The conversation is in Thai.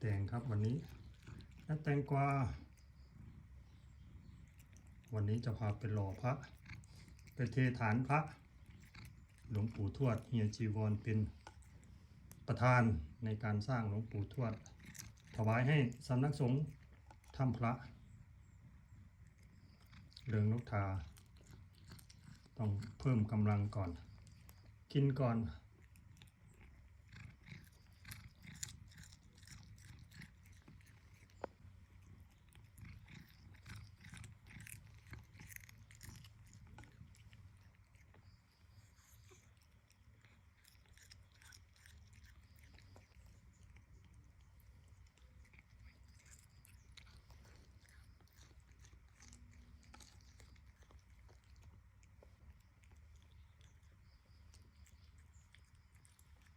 แตงครับวันนี้และแตงกวา วันนี้จะพาไปหล่อพระ ไปเทฐานพระ หลวงปู่ทวดเฮียจีวรเป็นประธานในการสร้างหลวงปู่ทวด ถวายให้สำนักสงฆ์ถ้ำพระเริงนกทา ต้องเพิ่มกำลังก่อน กินก่อน